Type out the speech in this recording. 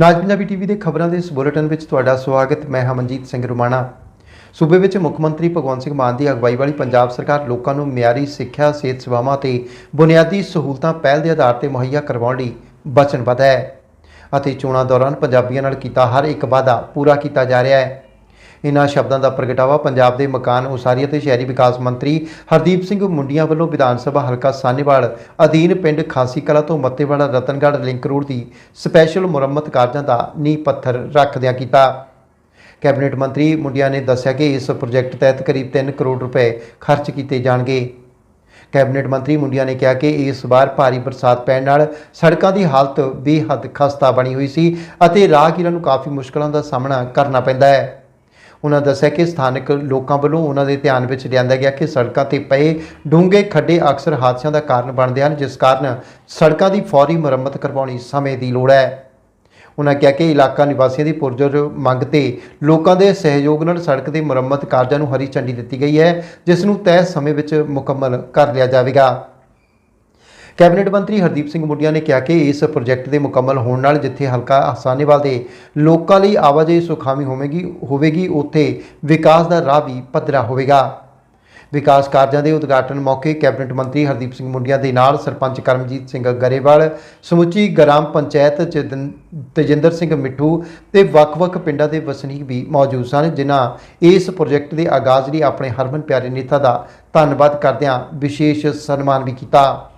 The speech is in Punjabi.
ਨਾਜ ਪੰਜਾਬੀ ਟੀਵੀ ਦੇ ਖਬਰਾਂ ਦੇ ਇਸ ਬੁਲੇਟਿਨ ਵਿੱਚ ਤੁਹਾਡਾ ਸਵਾਗਤ। ਮੈਂ ਹਮਨਜੀਤ ਸਿੰਘ ਰੁਮਾਣਾ। ਸੂਬੇ ਵਿੱਚ ਮੁੱਖ ਮੰਤਰੀ ਭਗਵੰਤ ਸਿੰਘ ਮਾਨ ਦੀ ਅਗਵਾਈ ਵਾਲੀ ਪੰਜਾਬ ਸਰਕਾਰ ਲੋਕਾਂ ਨੂੰ ਮਿਆਰੀ ਸਿੱਖਿਆ, ਸਿਹਤ ਸੇਵਾਵਾਂ ਤੇ ਬੁਨਿਆਦੀ ਸਹੂਲਤਾਂ ਪਹਿਲ ਦੇ ਆਧਾਰ ਤੇ ਮੁਹੱਈਆ ਕਰਵਾਉਣ ਲਈ ਵਚਨਬੱਧ ਹੈ। ਅਤੇ ਚੋਣਾਂ ਦੌਰਾਨ ਪੰਜਾਬੀਆਂ ਨਾਲ ਕੀਤਾ ਹਰ ਇੱਕ ਵਾਅਦਾ ਪੂਰਾ ਕੀਤਾ ਜਾ ਰਿਹਾ ਹੈ। ਇਨ੍ਹਾਂ ਸ਼ਬਦਾਂ ਦਾ ਪ੍ਰਗਟਾਵਾ ਪੰਜਾਬ ਦੇ ਮਕਾਨ ਉਸਾਰੀ ਅਤੇ ਸ਼ਹਿਰੀ ਵਿਕਾਸ ਮੰਤਰੀ ਹਰਦੀਪ ਸਿੰਘ ਮੁੰਡੀਆਂ ਵੱਲੋਂ ਵਿਧਾਨ ਸਭਾ ਹਲਕਾ ਸਾਨੇਵਾਲ ਅਧੀਨ ਪਿੰਡ ਖਾਸੀ ਕਲਾ ਤੋਂ ਮੱਤੇਵਾੜਾ ਰਤਨਗੜ੍ਹ ਲਿੰਕ ਰੋਡ ਦੀ ਸਪੈਸ਼ਲ ਮੁਰੰਮਤ ਕਾਰਜਾਂ ਦਾ ਨੀਂਹ ਪੱਥਰ ਰੱਖਦਿਆਂ ਕੀਤਾ। ਕੈਬਨਿਟ ਮੰਤਰੀ ਮੁੰਡੀਆਂ ਨੇ ਦੱਸਿਆ ਕਿ ਇਸ ਪ੍ਰੋਜੈਕਟ ਤਹਿਤ ਕਰੀਬ 3 ਕਰੋੜ ਰੁਪਏ ਖਰਚ ਕੀਤੇ ਜਾਣਗੇ। ਕੈਬਨਿਟ ਮੰਤਰੀ ਮੁੰਡੀਆਂ ਨੇ ਕਿਹਾ ਕਿ ਇਸ ਵਾਰ ਭਾਰੀ ਬਰਸਾਤ ਪੈਣ ਨਾਲ ਸੜਕਾਂ ਦੀ ਹਾਲਤ ਬੇਹੱਦ ਖਸਤਾ ਬਣੀ ਹੋਈ ਸੀ ਅਤੇ ਰਾਹਗੀਰਾਂ ਨੂੰ ਕਾਫੀ ਮੁਸ਼ਕਲਾਂ ਦਾ ਸਾਹਮਣਾ ਕਰਨਾ ਪੈਂਦਾ ਹੈ। ਉਹਨਾਂ ਦੱਸਿਆ ਕਿ ਸਥਾਨਕ ਲੋਕਾਂ ਵੱਲੋਂ ਉਹਨਾਂ ਦੇ ਧਿਆਨ ਵਿੱਚ ਲਿਆਂਦਾ ਗਿਆ ਕਿ ਸੜਕਾਂ ਤੇ ਪਏ ਡੂੰਘੇ ਖੱਡੇ ਅਕਸਰ ਹਾਦਸਿਆਂ ਦਾ ਕਾਰਨ ਬਣਦੇ ਹਨ, ਜਿਸ ਕਾਰਨ ਸੜਕਾਂ ਦੀ ਫੌਰੀ ਮੁਰੰਮਤ ਕਰਵਾਉਣੀ ਸਮੇਂ ਦੀ ਲੋੜ ਹੈ। ਉਹਨਾਂ ਕਿਹਾ ਕਿ ਇਲਾਕਾ ਨਿਵਾਸੀਆਂ ਦੀ ਪੁਰਜੋਰ ਮੰਗ ਤੇ ਲੋਕਾਂ ਦੇ ਸਹਿਯੋਗ ਨਾਲ ਸੜਕ ਦੇ ਮੁਰੰਮਤ ਕਾਰਜਾਂ ਨੂੰ ਹਰੀ ਝੰਡੀ ਦਿੱਤੀ ਗਈ ਹੈ, ਜਿਸ ਨੂੰ ਤੈਅ ਸਮੇਂ ਵਿੱਚ ਮੁਕੰਮਲ ਕਰ ਲਿਆ ਜਾਵੇਗਾ। ਕੈਬਨਿਟ ਮੰਤਰੀ ਹਰਦੀਪ ਸਿੰਘ ਮੁੰਡੀਆਂ ਨੇ ਕਿਹਾ ਕਿ ਇਸ ਪ੍ਰੋਜੈਕਟ ਦੇ ਮੁਕੰਮਲ ਹੋਣ ਨਾਲ ਜਿੱਥੇ ਹਲਕਾ ਹਸਾਨੀਵਾਲ ਦੇ ਲੋਕਾਂ ਲਈ ਆਵਾਜਾਈ ਸੁਖਾਵੀ ਹੋਵੇਗੀ ਹੋਵੇਗੀ, ਉੱਥੇ ਵਿਕਾਸ ਦਾ ਰਾਹ ਵੀ ਪੱਧਰਾ ਹੋਵੇਗਾ। ਵਿਕਾਸ ਕਾਰਜਾਂ ਦੇ ਉਦਘਾਟਨ ਮੌਕੇ ਕੈਬਨਿਟ ਮੰਤਰੀ ਹਰਦੀਪ ਸਿੰਘ ਮੁੰਡੀਆਂ ਦੇ ਨਾਲ ਸਰਪੰਚ ਕਰਮਜੀਤ ਸਿੰਘ ਗਰੇਵਾਲ, ਸਮੁੱਚੀ ਗ੍ਰਾਮ ਪੰਚਾਇਤ ਚਿਦਨ- ਤੇਜਿੰਦਰ ਸਿੰਘ ਮਿੱਠੂ ਤੇ ਵੱਖ-ਵੱਖ ਪਿੰਡਾਂ ਦੇ ਵਸਨੀਕ ਵੀ ਮੌਜੂਦ ਸਨ, ਜਿਨ੍ਹਾਂ ਇਸ ਪ੍ਰੋਜੈਕਟ ਦੇ ਆਗਾਜ਼ ਲਈ ਆਪਣੇ ਹਰਮਨ ਪਿਆਰੇ ਨੇਤਾ ਦਾ ਧੰਨਵਾਦ ਕਰਦਿਆਂ ਵਿਸ਼ੇਸ਼ ਸਨਮਾਨ ਵੀ ਕੀਤਾ।